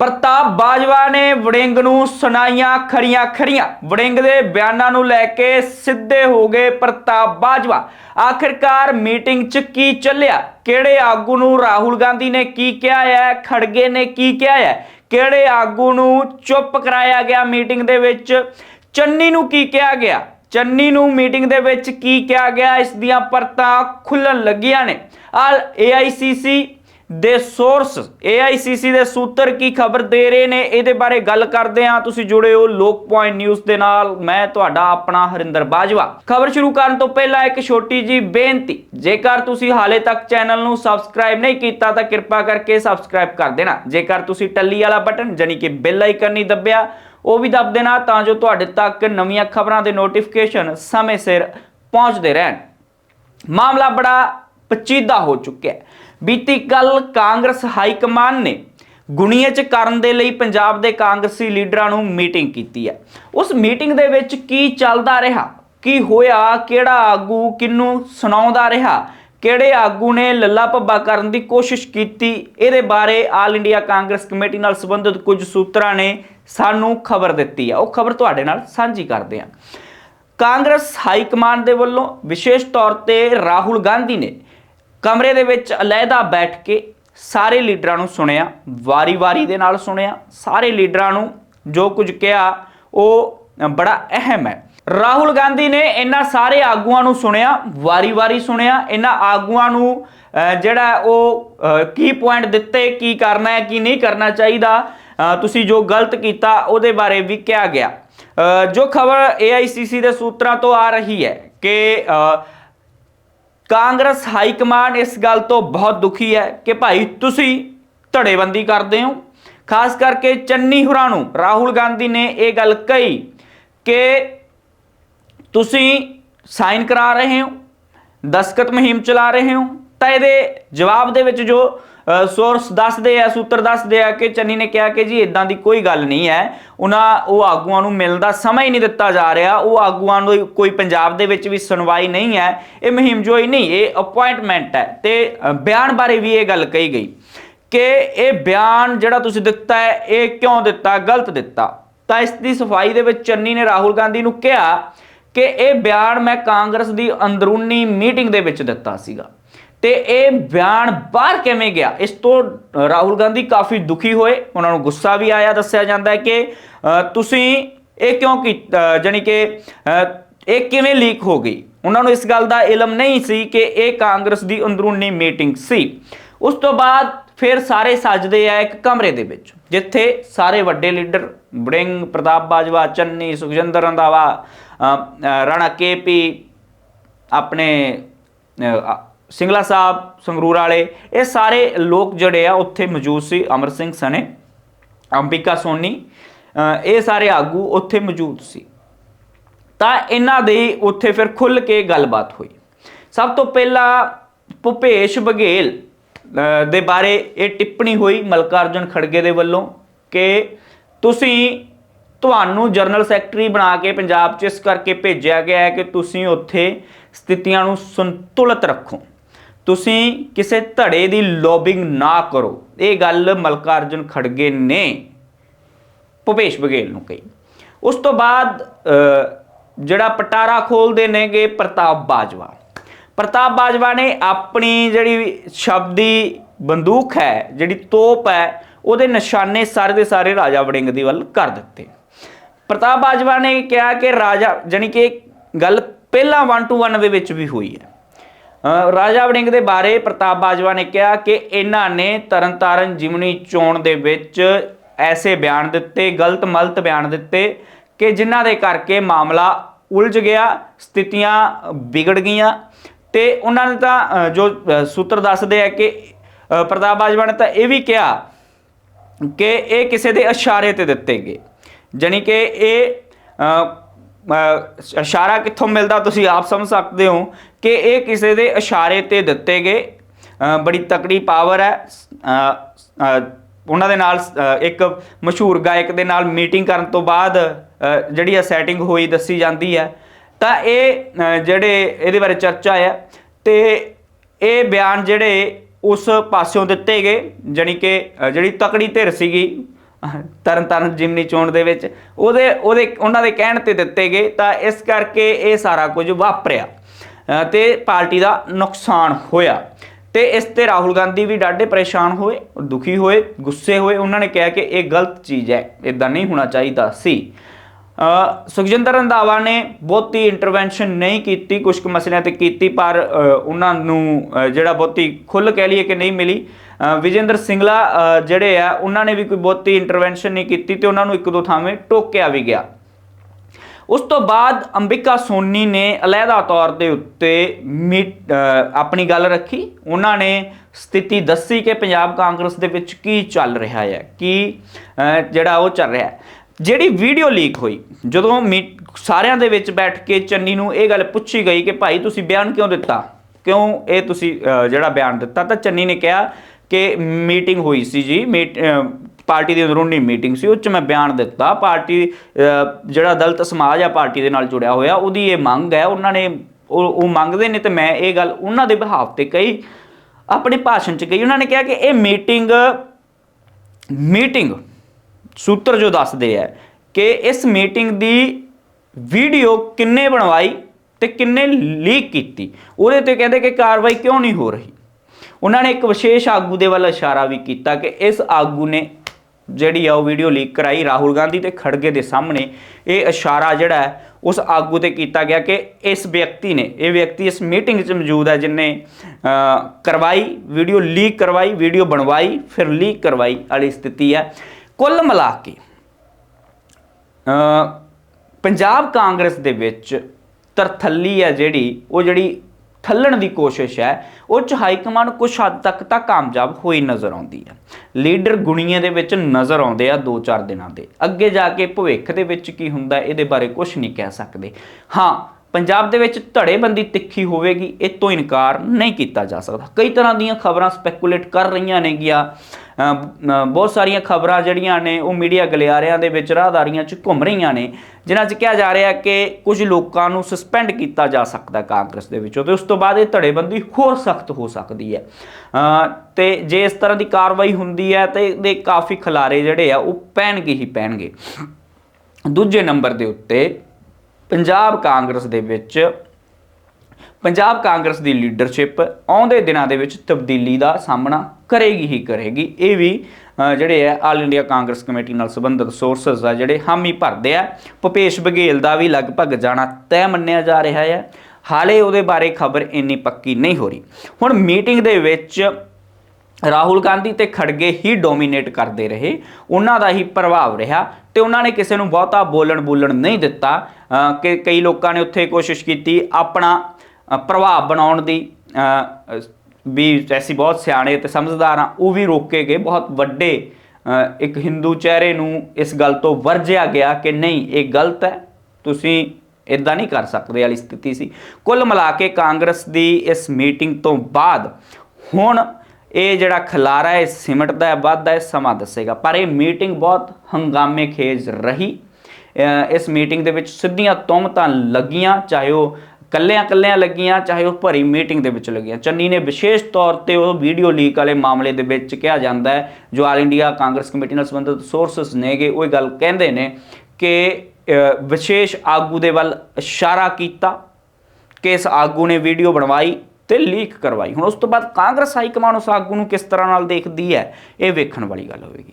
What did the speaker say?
ਪ੍ਰਤਾਪ ਬਾਜਵਾ ਨੇ ਵੜਿੰਗ ਨੂੰ ਸੁਣਾਈਆਂ ਖਰੀਆਂ ਖਰੀਆਂ ਵੜਿੰਗ ਦੇ ਬਿਆਨਾਂ ਨੂੰ ਲੈ ਕੇ ਸਿੱਧੇ ਹੋ ਗਏ ਪ੍ਰਤਾਪ ਬਾਜਵਾ। ਆਖਿਰਕਾਰ ਮੀਟਿੰਗ 'ਚ ਕੀ ਚੱਲਿਆ? ਕਿਹੜੇ ਆਗੂ ਨੂੰ ਰਾਹੁਲ ਗਾਂਧੀ ਨੇ ਕੀ ਕਿਹਾ ਹੈ? ਖੜਗੇ ਨੇ ਕੀ ਕਿਹਾ ਹੈ? ਕਿਹੜੇ ਆਗੂ ਨੂੰ ਚੁੱਪ ਕਰਾਇਆ ਗਿਆ ਮੀਟਿੰਗ ਦੇ ਵਿੱਚ? ਚੰਨੀ ਨੂੰ ਕੀ ਕਿਹਾ ਗਿਆ? ਚੰਨੀ ਨੂੰ ਮੀਟਿੰਗ ਦੇ ਵਿੱਚ ਕੀ ਕਿਹਾ ਗਿਆ? ਇਸ ਦੀਆਂ ਪਰਤਾਂ ਖੁੱਲਣ ਲੱਗੀਆਂ ਨੇ। ਆ AICC ਦੇ ਸੋਰਸ AICC ਦੇ ਸੂਤਰ ਕੀ ਖਬਰ ਦੇ ਰਹੇ ਨੇ? ਇਹਦੇ ਬਾਰੇ ਗੱਲ ਕਰਦੇ ਹਾਂ। ਤੁਸੀਂ ਜੁੜੇ ਹੋ ਲੋਕ ਪੁਆਇੰਟ ਨਿਊਜ਼ ਦੇ ਨਾਲ। ਮੈਂ ਤੁਹਾਡਾ ਆਪਣਾ ਹਰਿੰਦਰ ਬਾਜਵਾ। ਖਬਰ ਸ਼ੁਰੂ ਕਰਨ ਤੋਂ ਪਹਿਲਾਂ ਇੱਕ ਛੋਟੀ ਜੀ ਬੇਨਤੀ। ਜੇਕਰ ਤੁਸੀਂ ਹਾਲੇ ਤੱਕ ਚੈਨਲ ਨੂੰ ਸਬਸਕ੍ਰਾਈਬ ਨਹੀਂ ਕੀਤਾ, ਤਾਂ ਕਿਰਪਾ ਕਰਕੇ ਸਬਸਕ੍ਰਾਈਬ ਕਰ ਦੇਣਾ। ਜੇਕਰ ਤੁਸੀਂ ਟੱਲੀ ਵਾਲਾ ਬਟਨ ਜਾਨੀ ਕਿ ਬੈਲ ਆਈਕਨ ਨਹੀਂ ਦੱਬਿਆ, ਉਹ ਵੀ ਦੱਬ ਦੇਣਾ, ਤਾਂ ਜੋ ਤੁਹਾਡੇ ਤੱਕ ਨਵੀਆਂ ਖਬਰਾਂ ਦੇ ਨੋਟੀਫਿਕੇਸ਼ਨ ਸਮੇਂ ਸਿਰ ਪਹੁੰਚਦੇ ਰਹਿਣ। ਮਾਮਲਾ ਬੜਾ ਪਚੀਦਾ ਹੋ ਚੁੱਕਿਆ ਹੈ। ਬੀਤੀ ਕੱਲ ਕਾਂਗਰਸ ਹਾਈ ਕਮਾਨ ਨੇ ਗੁਣੀਏ ਚ ਕਰਨ ਦੇ ਲਈ ਪੰਜਾਬ ਦੇ ਕਾਂਗਰਸੀ ਲੀਡਰਾਂ ਨੂੰ ਮੀਟਿੰਗ ਕੀਤੀ ਹੈ। ਉਸ ਮੀਟਿੰਗ ਦੇ ਵਿੱਚ ਕੀ ਚੱਲਦਾ ਰਿਹਾ? ਕੀ ਹੋਇਆ? ਕਿਹੜਾ ਆਗੂ ਕਿੰਨੂੰ ਸੁਣਾਉਂਦਾ ਰਿਹਾ? ਕਿਹੜੇ ਆਗੂ ਨੇ ਲੱਲਾ ਭੱਬਾ ਕਰਨ ਦੀ ਕੋਸ਼ਿਸ਼ ਕੀਤੀ? ਇਹਦੇ ਬਾਰੇ ਆਲ ਇੰਡੀਆ ਕਾਂਗਰਸ ਕਮੇਟੀ ਨਾਲ ਸੰਬੰਧਿਤ ਕੁਝ ਸੂਤਰਾਂ ਨੇ ਸਾਨੂੰ ਖਬਰ ਦਿੱਤੀ ਹੈ ਉਹ ਖਬਰ ਤੁਹਾਡੇ ਨਾਲ ਸਾਂਝੀ ਕਰਦੇ ਹਾਂ। ਕਾਂਗਰਸ ਹਾਈ ਕਮਾਂਡ ਦੇ ਵੱਲੋਂ ਵਿਸ਼ੇਸ਼ ਤੌਰ ਤੇ ਰਾਹੁਲ ਗਾਂਧੀ ਨੇ ਕਮਰੇ ਦੇ ਵਿੱਚ ਅਲੱਗਾ ਬੈਠ ਕੇ ਸਾਰੇ ਲੀਡਰਾਂ ਨੂੰ ਸੁਣਿਆ ਵਾਰੀ-ਵਾਰੀ ਦੇ ਨਾਲ ਸੁਣਿਆ ਸਾਰੇ ਲੀਡਰਾਂ ਨੂੰ ਜੋ ਕੁਝ ਕਿਹਾ ਉਹ ਬੜਾ ਅਹਿਮ ਹੈ। ਰਾਹੁਲ ਗਾਂਧੀ ਨੇ ਇਹਨਾਂ ਸਾਰੇ ਆਗੂਆਂ ਨੂੰ ਸੁਣਿਆ ਵਾਰੀ-ਵਾਰੀ ਸੁਣਿਆ ਇਹਨਾਂ ਆਗੂਆਂ ਨੂੰ ਜਿਹੜਾ ਉਹ ਕੀ ਪੁਆਇੰਟ ਦਿੱਤੇ ਕੀ ਕਰਨਾ ਹੈ ਕੀ ਨਹੀਂ ਕਰਨਾ ਚਾਹੀਦਾ ਤੁਸੀਂ ਜੋ ਗਲਤ ਕੀਤਾ ਉਹਦੇ ਬਾਰੇ ਵੀ ਕਿਹਾ ਗਿਆ। ਅਹ, ਜੋ ਖਬਰ AICC ਦੇ ਸੂਤਰਾਂ ਤੋਂ ਆ ਰਹੀ ਹੈ ਕਿ ਅਹ, ਕਾਂਗਰਸ ਹਾਈ ਕਮਾਂਡ ਇਸ ਗੱਲ ਤੋਂ ਬਹੁਤ ਦੁਖੀ ਹੈ ਕਿ ਭਾਈ ਤੁਸੀਂ ਧੜੇਬੰਦੀ ਕਰਦੇ ਹੋ। ਖਾਸ ਕਰਕੇ ਚੰਨੀ ਹੁਰਾਂ ਨੂੰ, ਰਾਹੁਲ ਗਾਂਧੀ ਨੇ ਇਹ ਗੱਲ ਕਹੀ ਕਿ ਤੁਸੀਂ ਸਾਈਨ ਕਰਾ ਰਹੇ ਹੋ ਦਸਕਤ ਮੁਹਿੰਮ ਚਲਾ ਰਹੇ ਹੋ। ਤਾਂ ਇਹਦੇ ਜਵਾਬ ਦੇ ਵਿੱਚ ਜੋ ਸੋਰਸ ਦੱਸਦੇ ਆ, ਸੂਤਰ ਦੱਸਦੇ ਆ ਕਿ ਚੰਨੀ ਨੇ ਕਿਹਾ ਕਿ ਜੀ ਇਦਾਂ ਦੀ ਕੋਈ ਗੱਲ ਨਹੀਂ ਹੈ। ਉਹਨਾਂ ਉਹ ਆਗੂਆਂ ਨੂੰ ਮਿਲਣ ਦਾ ਸਮਾਂ ਹੀ ਨਹੀਂ ਦਿੱਤਾ ਜਾ ਰਿਹਾ। ਉਹ ਆਗੂਆਂ ਨੂੰ ਕੋਈ ਪੰਜਾਬ ਦੇ ਵਿੱਚ ਵੀ ਸੁਣਵਾਈ ਨਹੀਂ ਹੈ। ਇਹ ਮੁਹਿੰਮ ਜੋ ਨਹੀਂ, ਇਹ ਅਪਾਇੰਟਮੈਂਟ ਹੈ। ਤੇ ਬਿਆਨ ਬਾਰੇ ਵੀ ਇਹ ਗੱਲ ਕਹੀ ਗਈ ਕਿ ਇਹ ਬਿਆਨ ਜਿਹੜਾ ਤੁਸੀਂ ਦਿੱਤਾ ਹੈ, ਇਹ ਕਿਉਂ ਦਿੱਤਾ? ਗਲਤ ਦਿੱਤਾ। ਤਾਂ ਇਸ ਦੀ ਸਫ਼ਾਈ ਦੇ ਵਿੱਚ ਚੰਨੀ ਨੇ ਰਾਹੁਲ ਗਾਂਧੀ ਨੂੰ ਕਿਹਾ ਕਿ ਇਹ ਬਿਆਨ ਮੈਂ ਕਾਂਗਰਸ ਦੀ ਅੰਦਰੂਨੀ ਮੀਟਿੰਗ ਦੇ ਵਿੱਚ ਦਿੱਤਾ ਸੀਗਾ। ਤੇ ਇਹ ਬਿਆਨ ਬਾਹਰ ਕਿਵੇਂ ਗਿਆ? ਇਸ ਤੋਂ ਰਾਹੁਲ ਗਾਂਧੀ ਕਾਫੀ ਦੁਖੀ ਹੋਏ। ਉਹਨਾਂ ਨੂੰ ਗੁੱਸਾ ਵੀ ਆਇਆ ਦੱਸਿਆ ਜਾਂਦਾ ਹੈ ਕਿ ਤੁਸੀਂ ਇਹ ਕਿਉਂ ਕੀਤਾ ਜਾਨੀ ਕਿ ਇਹ ਕਿਵੇਂ ਲੀਕ ਹੋ ਗਈ? ਉਹਨਾਂ ਨੂੰ ਇਸ ਗੱਲ ਦਾ ਇਲਮ ਨਹੀਂ ਸੀ ਕਿ ਇਹ ਕਾਂਗਰਸ ਦੀ ਅੰਦਰੂਨੀ ਮੀਟਿੰਗ ਸੀ। ਉਸ ਤੋਂ ਬਾਅਦ ਫਿਰ ਸਾਰੇ ਸੱਜਦੇ ਆ ਇੱਕ ਕਮਰੇ ਦੇ ਵਿੱਚ ਜਿੱਥੇ ਸਾਰੇ ਵੱਡੇ ਲੀਡਰ ਬੜਿੰਗ ਪ੍ਰਤਾਪ ਬਾਜਵਾ ਚੰਨੀ ਸੁਖਜਿੰਦਰ ਰੰਧਾਵਾ ਅ, ਅ, ਰਾਣਾ ਕੇਪੀ ਆਪਣੇ ਸਿੰਗਲਾ ਸਾਹਿਬ, ਸੰਗਰੂਰ ਵਾਲੇ, ਇਹ ਸਾਰੇ ਲੋਕ ਜਿਹੜੇ ਆ ਉੱਥੇ ਮੌਜੂਦ ਸੀ, ਅਮਰ ਸਿੰਘ ਸਣੇ, ਅੰਬਿਕਾ ਸੋਨੀ ਇਹ ਸਾਰੇ ਆਗੂ ਉੱਥੇ ਮੌਜੂਦ ਸੀ। ਤਾਂ ਇਹਨਾਂ ਦੇ ਉੱਥੇ ਫਿਰ ਖੁੱਲ ਕੇ ਗੱਲਬਾਤ ਹੋਈ। ਸਭ ਤੋਂ ਪਹਿਲਾਂ ਭੁਪੇਸ਼ ਬਘੇਲ ਦੇ ਬਾਰੇ ਇਹ ਟਿੱਪਣੀ ਹੋਈ ਮਲਕਾਰਜੁਨ ਖੜਗੇ ਦੇ ਵੱਲੋਂ ਕਿ ਤੁਸੀਂ ਤੁਹਾਨੂੰ ਜਨਰਲ ਸੈਕਟਰੀ ਬਣਾ ਕੇ ਪੰਜਾਬ 'ਚ ਇਸ ਕਰਕੇ ਭੇਜਿਆ ਗਿਆ ਹੈ ਕਿ ਤੁਸੀਂ ਉੱਥੇ ਸਥਿਤੀਆਂ ਨੂੰ ਸੰਤੁਲਿਤ ਰੱਖੋ। ਤੁਸੀਂ ਕਿਸੇ ਧੜੇ ਦੀ ਲੋਬਿੰਗ ਨਾ ਕਰੋ। ਇਹ ਗੱਲ ਮਲਕਾਰਜੁਨ ਖੜਗੇ ਨੇ ਭੁਪੇਸ਼ ਬਘੇਲ ਨੂੰ ਕਹੀ। ਉਸ ਤੋਂ ਬਾਅਦ ਜਿਹੜਾ ਪਟਾਰਾ ਖੋਲਦੇ ਨੇਗੇ ਪ੍ਰਤਾਪ ਬਾਜਵਾ। ਪ੍ਰਤਾਪ ਬਾਜਵਾ ਨੇ ਆਪਣੀ ਜਿਹੜੀ ਸ਼ਬਦੀ ਬੰਦੂਕ ਹੈ, ਜਿਹੜੀ ਤੋਪ ਹੈ, ਉਹਦੇ ਨਿਸ਼ਾਨੇ ਸਾਰੇ ਦੇ ਸਾਰੇ ਰਾਜਾ ਵੜਿੰਗ ਦੀ ਵੱਲ ਕਰ ਦਿੱਤੇ। ਪ੍ਰਤਾਪ ਬਾਜਵਾ ਨੇ ਕਿਹਾ ਕਿ ਰਾਜਾ ਜਾਨੀ ਕਿ ਗੱਲ ਪਹਿਲਾਂ 1 ਟੂ 1 ਦੇ ਵਿੱਚ ਵੀ ਹੋਈ ਹੈ। ਰਾਜਾ ਵੜਿੰਗ ਦੇ ਬਾਰੇ ਪ੍ਰਤਾਪ ਬਾਜਵਾ ਨੇ ਕਿਹਾ ਕਿ ਇਹਨਾਂ ਨੇ ਤਰਨਤਾਰਨ ਜਿਮਨੀ ਚੋਣ ਦੇ ਵਿੱਚ ਐਸੇ ਬਿਆਨ ਦਿੱਤੇ, ਗਲਤ ਮਲਤ ਬਿਆਨ ਦਿੱਤੇ ਕਿ ਜਿਨ੍ਹਾਂ ਦੇ ਕਰਕੇ ਮਾਮਲਾ ਉਲਝ ਗਿਆ, ਸਥਿਤੀਆਂ ਵਿਗੜ ਗਈਆਂ। ਤੇ ਉਹਨਾਂ ਨੇ ਤਾਂ ਜੋ ਸੂਤਰ ਦੱਸਦੇ ਆ ਕਿ ਪ੍ਰਤਾਪ ਬਾਜਵਾ ਨੇ ਤਾਂ ਇਹ ਵੀ ਕਿਹਾ ਕਿ ਇਹ ਕਿਸੇ ਦੇ ਇਸ਼ਾਰੇ ਤੇ ਦਿੱਤੇ ਗਏ। ਜਾਣੀ ਕਿ ਇਹ ਇਸ਼ਾਰਾ ਕਿੱਥੋਂ ਮਿਲਦਾ ਤੁਸੀਂ ਆਪ ਸਮਝ ਸਕਦੇ ਹੋ ਕਿ ਇਹ ਕਿਸੇ ਦੇ ਇਸ਼ਾਰੇ ਤੇ ਦਿੱਤੇ ਗਏ। ਬੜੀ ਤਕੜੀ ਪਾਵਰ ਹੈ। ਉਹਨਾਂ ਦੇ ਨਾਲ ਇੱਕ ਮਸ਼ਹੂਰ ਗਾਇਕ ਦੇ ਨਾਲ ਮੀਟਿੰਗ ਕਰਨ ਤੋਂ ਬਾਅਦ ਜਿਹੜੀ ਆ ਸੈਟਿੰਗ ਹੋਈ ਦੱਸੀ ਜਾਂਦੀ ਹੈ। ਤਾਂ ਇਹ ਜਿਹੜੇ ਇਹਦੇ ਬਾਰੇ ਚਰਚਾ ਹੈ ਤੇ ਇਹ ਬਿਆਨ ਜਿਹੜੇ ਉਸ ਪਾਸਿਓਂ ਦਿੱਤੇ ਗਏ, ਜਾਣੀ ਕਿ ਜਿਹੜੀ ਤਕੜੀ ਧਿਰ ਸੀਗੀ ਤਰਨ ਤਾਰਨ ਜਿਮਨੀ ਚੋਣ ਦੇ ਵਿੱਚ ਉਹਦੇ ਉਹਦੇ ਉਹਨਾਂ ਦੇ ਕਹਿਣ ਤੇ ਦਿੱਤੇ ਗਏ ਤਾਂ ਇਸ ਕਰਕੇ ਇਹ ਸਾਰਾ ਕੁਝ ਵਾਪਰਿਆ। ਅ, ਤੇ ਪਾਰਟੀ ਦਾ ਨੁਕਸਾਨ ਹੋਇਆ। ਤੇ ਇਸ ਤੇ ਰਾਹੁਲ ਗਾਂਧੀ ਵੀ ਡਾਢੇ ਪਰੇਸ਼ਾਨ ਹੋਏ ਦੁਖੀ ਹੋਏ ਗੁੱਸੇ ਹੋਏ। ਉਹਨਾਂ ਨੇ ਕਿਹਾ ਕਿ ਇਹ ਗਲਤ ਚੀਜ਼ ਹੈ ਇਦਾਂ ਨਹੀਂ ਹੋਣਾ ਚਾਹੀਦਾ ਸੀ। ਸੁਖਜਿੰਦਰ ਰੰਧਾਵਾ ਨੇ ਬਹੁਤੀ ਇੰਟਰਵੈਂਸ਼ਨ ਨਹੀਂ ਕੀਤੀ ਕੁਝ ਕੁ ਮਸਲਿਆਂ ਤੇ ਕੀਤੀ ਪਰ ਉਹਨਾਂ ਨੂੰ ਜਿਹੜਾ ਬਹੁਤੀ ਖੁੱਲ ਕਹਿ ਲਈਏ ਕਿ ਨਹੀਂ ਮਿਲੀ। ਵਿਜੇਂਦਰ ਸਿੰਗਲਾ ਜਿਹੜੇ ਆ, ਉਹਨਾਂ ਨੇ ਵੀ ਕੋਈ ਬਹੁਤੀ ਇੰਟਰਵੈਂਸ਼ਨ ਨਹੀਂ ਕੀਤੀ ਤੇ ਉਹਨਾਂ ਨੂੰ ਇੱਕ ਦੋ ਥਾਵੇਂ ਟੋਕਿਆ ਵੀ ਗਿਆ। ਉਸ ਤੋਂ ਬਾਅਦ ਅੰਬਿਕਾ ਸੋਨੀ ਨੇ ਅਲੱਗਾ ਤੌਰ ਦੇ ਉੱਤੇ ਮੀਟ- ਆਪਣੀ ਗੱਲ ਰੱਖੀ। ਉਹਨਾਂ ਨੇ ਸਥਿਤੀ ਦੱਸੀ ਕਿ ਪੰਜਾਬ ਕਾਂਗਰਸ ਦੇ ਵਿੱਚ ਕੀ ਚੱਲ ਰਿਹਾ ਹੈ, ਕੀ ਜਿਹੜਾ ਉਹ ਚੱਲ ਰਿਹਾ ਹੈ। ਜਿਹੜੀ ਵੀਡੀਓ ਲੀਕ ਹੋਈ, ਜਦੋਂ ਮੀ- ਸਾਰਿਆਂ ਦੇ ਵਿੱਚ ਬੈਠ ਕੇ ਚੰਨੀ ਨੂੰ ਇਹ ਗੱਲ ਪੁੱਛੀ ਗਈ ਕਿ ਭਾਈ ਤੁਸੀਂ ਬਿਆਨ ਕਿਉਂ ਦਿੱਤਾ? ਕਿਉਂ ਇਹ ਤੁਸੀਂ ਜਿਹੜਾ ਬਿਆਨ ਦਿੱਤਾ? ਤਾਂ ਚੰਨੀ ਨੇ ਕਿਹਾ ਕਿ ਮੀਟਿੰਗ ਹੋਈ ਸੀ ਜੀ, ਮੀਟ- ਪਾਰਟੀ ਦੀ ਅੰਦਰੂਨੀ ਮੀਟਿੰਗ ਸੀ, ਉਹ ਚ ਮੈਂ ਬਿਆਨ ਦਿੱਤਾ। ਪਾਰਟੀ ਜਿਹੜਾ ਦਲਤ ਸਮਾਜ ਆ ਪਾਰਟੀ ਦੇ ਨਾਲ ਜੁੜਿਆ ਹੋਇਆ, ਉਹਦੀ ਇਹ ਮੰਗ ਹੈ, ਉਹਨਾਂ ਨੇ ਉਹ ਉਹ ਮੰਗਦੇ ਨੇ ਤੇ ਮੈਂ ਇਹ ਗੱਲ ਉਹਨਾਂ ਦੇ ਬਿਹਾਫ ਤੇ ਕਹੀ, ਆਪਣੇ ਭਾਸ਼ਣ ਚ ਕਹੀ। ਉਹਨਾਂ ਨੇ ਕਿਹਾ ਕਿ ਇਹ ਮੀਟਿੰਗ ਮੀਟਿੰਗ ਸੂਤਰ ਜੋ ਦੱਸਦੇ ਆ ਕਿ ਇਸ ਮੀਟਿੰਗ ਦੀ ਵੀਡੀਓ ਕਿੰਨੇ ਬਣਵਾਈ ਤੇ ਕਿੰਨੇ ਲੀਕ ਕੀਤੀ। ਉਹਦੇ ਤੇ ਕਹਿੰਦੇ ਕਿ ਕਾਰਵਾਈ ਕਿਉਂ ਨਹੀਂ ਹੋ ਰਹੀ? ਉਹਨਾਂ ਨੇ ਇੱਕ ਵਿਸ਼ੇਸ਼ ਆਗੂ ਦੇ ਵੱਲ ਇਸ਼ਾਰਾ ਵੀ ਕੀਤਾ ਕਿ ਇਸ ਆਗੂ ਨੇ ਜਿਹੜੀ ਆ ਉਹ ਵੀਡੀਓ ਲੀਕ ਕਰਾਈ ਰਾਹੁਲ ਗਾਂਧੀ ਤੇ ਖੜਗੇ ਦੇ ਸਾਹਮਣੇ। ਇਹ ਇਸ਼ਾਰਾ ਜਿਹੜਾ ਹੈ, ਉਸ ਆਗੂ ਤੇ ਕੀਤਾ ਗਿਆ ਕਿ ਇਸ ਵਿਅਕਤੀ ਨੇ, ਇਹ ਵਿਅਕਤੀ ਇਸ ਮੀਟਿੰਗ 'ਚ ਮੌਜੂਦ ਹੈ ਜਿਨੇ ਕਰਵਾਈ ਵੀਡੀਓ ਲੀਕ ਕਰਵਾਈ ਵੀਡੀਓ ਬਣਵਾਈ, ਫਿਰ ਲੀਕ ਕਰਵਾਈ ਵਾਲੀ ਸਥਿਤੀ ਹੈ। ਕੁੱਲ ਮਿਲਾ ਕੇ ਪੰਜਾਬ ਕਾਂਗਰਸ ਦੇ ਵਿੱਚ ਤਰਥੱਲੀ ਹੈ ਜਿਹੜੀ, ਉਹ ਜਿਹੜੀ ਥੱਲਣ ਦੀ ਕੋਸ਼ਿਸ਼ ਹੈ ਉਹ ਚ ਹਾਈ ਕਮਾਂਡ ਕੁਝ ਹੱਦ ਤੱਕ ਤਾਂ ਕਾਮਯਾਬ ਹੋਈ ਨਜ਼ਰ ਆਉਂਦੀ ਹੈ। ਲੀਡਰ ਗੁਣੀਆਂ ਦੇ ਵਿੱਚ ਨਜ਼ਰ ਆਉਂਦੇ ਆ 2-4 ਦਿਨਾਂ ਦੇ। ਅੱਗੇ ਜਾ ਕੇ ਭਵਿੱਖ ਦੇ ਵਿੱਚ ਕੀ ਹੁੰਦਾ ਇਹਦੇ ਬਾਰੇ ਕੁਝ ਨਹੀਂ ਕਹਿ ਸਕਦੇ। ਹਾਂ ਪੰਜਾਬ ਦੇ ਵਿੱਚ ਧੜੇਬੰਦੀ ਤਿੱਖੀ ਹੋਵੇਗੀ ਇਹ ਤੋਂ ਇਨਕਾਰ ਨਹੀਂ ਕੀਤਾ ਜਾ ਸਕਦਾ। ਕਈ ਤਰ੍ਹਾਂ ਦੀਆਂ ਖਬਰਾਂ ਸਪੈਕੂਲੇਟ ਕਰ ਰਹੀਆਂ ਨੇਗੀਆਂ। ਅ, ਬਹੁਤ ਸਾਰੀਆਂ ਖਬਰਾਂ ਜਿਹੜੀਆਂ ਨੇ ਉਹ ਮੀਡੀਆ ਗਲਿਆਰਿਆਂ ਦੇ ਵਿੱਚ ਰਾਹਦਾਰੀਆਂ 'ਚ ਘੁੰਮ ਰਹੀਆਂ ਨੇ ਜਿਨ੍ਹਾਂ 'ਚ ਕਿਹਾ ਜਾ ਰਿਹਾ ਕਿ ਕੁਝ ਲੋਕਾਂ ਨੂੰ ਸਸਪੈਂਡ ਕੀਤਾ ਜਾ ਸਕਦਾ ਕਾਂਗਰਸ ਦੇ ਵਿੱਚੋਂ ਤੇ ਉਸ ਤੋਂ ਬਾਅਦ ਇਹ ਧੜੇਬੰਦੀ ਹੋਰ ਸਖਤ ਹੋ ਸਕਦੀ ਹੈ। ਅ, ਤੇ ਜੇ ਇਸ ਤਰ੍ਹਾਂ ਦੀ ਕਾਰਵਾਈ ਹੁੰਦੀ ਹੈ ਤੇ ਇਹਦੇ ਕਾਫੀ ਖਲਾਰੇ ਜਿਹੜੇ ਆ ਉਹ ਪੈਣਗੇ ਹੀ ਪੈਣਗੇ। ਦੂਜੇ ਨੰਬਰ ਦੇ ਉੱਤੇ ਪੰਜਾਬ ਕਾਂਗਰਸ ਦੇ ਵਿੱਚ ਪੰਜਾਬ ਕਾਂਗਰਸ ਦੀ ਲੀਡਰਸ਼ਿਪ ਆਉਂਦੇ ਦਿਨਾਂ ਦੇ ਵਿੱਚ ਤਬਦੀਲੀ ਦਾ ਸਾਹਮਣਾ ਕਰੇਗੀ ਹੀ ਕਰੇਗੀ। ਇਹ ਵੀ ਜਿਹੜੇ ਹੈ ਆਲ ਇੰਡੀਆ ਕਾਂਗਰਸ ਕਮੇਟੀ ਨਾਲ ਸੰਬੰਧਿਤ ਸੋਰਸਸ ਆ, ਜਿਹੜੇ ਹਾਮੀ ਭਰਦੇ ਆ। ਭੁਪੇਸ਼ ਬਘੇਲ ਦਾ ਵੀ ਲਗਭਗ ਜਾਣਾ ਤੈਅ ਮੰਨਿਆ ਜਾ ਰਿਹਾ ਹੈ ਹਾਲੇ ਉਹਦੇ ਬਾਰੇ ਖਬਰ ਇੰਨੀ ਪੱਕੀ ਨਹੀਂ ਹੋ ਰਹੀ। ਹੁਣ ਮੀਟਿੰਗ ਦੇ ਵਿੱਚ ਰਾਹੁਲ ਗਾਂਧੀ ਤੇ ਖੜਗੇ ਹੀ ਡੋਮੀਨੇਟ ਕਰਦੇ ਰਹੇ। ਉਹਨਾਂ ਦਾ ਹੀ ਪ੍ਰਭਾਵ ਰਿਹਾ ਤੇ ਉਹਨਾਂ ਨੇ ਕਿਸੇ ਨੂੰ ਬਹੁਤਾ ਬੋਲਣ ਬੋਲਣ ਨਹੀਂ ਦਿੱਤਾ। ਕਿ ਕਈ ਲੋਕਾਂ ਨੇ ਉੱਥੇ ਕੋਸ਼ਿਸ਼ ਕੀਤੀ ਆਪਣਾ ਪ੍ਰਭਾਵ ਬਣਾਉਣ ਦੀ ਵੀ ਐਸੀ ਬਹੁਤ ਸਿਆਣੇ ਤੇ ਸਮਝਦਾਰ ਆ ਉਹ ਵੀ ਰੋਕੇ ਗਏ। ਬਹੁਤ ਵੱਡੇ ਇੱਕ ਹਿੰਦੂ ਚਿਹਰੇ ਨੂੰ ਇਸ ਗੱਲ ਤੋਂ ਵਰਜਿਆ ਗਿਆ ਕਿ ਨਹੀਂ, ਇਹ ਗਲਤ ਹੈ, ਤੁਸੀਂ ਇਦਾਂ ਨਹੀਂ ਕਰ ਸਕਦੇ ਵਾਲੀ ਸਥਿਤੀ ਸੀ। ਕੁੱਲ ਮਿਲਾ ਕੇ ਕਾਂਗਰਸ ਦੀ ਇਸ ਮੀਟਿੰਗ ਤੋਂ ਬਾਅਦ ਹੁਣ ਇਹ ਜਿਹੜਾ ਖਲਾਰਾ ਹੈ ਸਿਮਟਦਾ ਹੈ, ਵੱਧਦਾ ਹੈ, ਸਮਾਂ ਦੱਸੇਗਾ। ਪਰ ਇਹ ਮੀਟਿੰਗ ਬਹੁਤ ਹੰਗਾਮੇ ਖੇਜ ਰਹੀ। ਇਸ ਮੀਟਿੰਗ ਦੇ ਵਿੱਚ ਸਿੱਧੀਆਂ ਤੁਮਤਾਂ ਲੱਗੀਆਂ, ਚਾਹੇ ਉਹ ਕੱਲਿਆਂ ਕੱਲਿਆਂ ਲੱਗੀਆਂ, ਚਾਹੇ ਉਹ ਭਰੀ ਮੀਟਿੰਗ ਦੇ ਵਿੱਚ ਲੱਗੀਆਂ। ਚੰਨੀ ਨੇ ਵਿਸ਼ੇਸ਼ ਤੌਰ ਤੇ ਉਹ ਵੀਡੀਓ ਲੀਕ ਵਾਲੇ ਮਾਮਲੇ ਦੇ ਵਿੱਚ ਕਿਹਾ ਜਾਂਦਾ ਹੈ, ਜੋ ਆਲ ਇੰਡੀਆ ਕਾਂਗਰਸ ਕਮੇਟੀ ਨਾਲ ਸੰਬੰਧਿਤ ਸੋਰਸਸ ਨੇਗੇ, ਉਹ ਇਹ ਗੱਲ ਕਹਿੰਦੇ ਨੇ ਕਿ ਵਿਸ਼ੇਸ਼ ਆਗੂ ਦੇ ਵੱਲ ਇਸ਼ਾਰਾ ਕੀਤਾ, ਕਿ ਇਸ ਆਗੂ ਨੇ ਵੀਡੀਓ ਬਣਵਾਈ ਤੇ ਲੀਕ ਕਰਵਾਈ। ਹੁਣ ਉਸ ਤੋਂ ਬਾਅਦ ਕਾਂਗਰਸ ਹਾਈ ਕਮਾਂਡ ਉਸ ਆਗੂ ਨੂੰ ਕਿਸ ਤਰ੍ਹਾਂ ਨਾਲ ਦੇਖਦੀ ਹੈ, ਇਹ ਵੇਖਣ ਵਾਲੀ ਗੱਲ ਹੋਵੇਗੀ।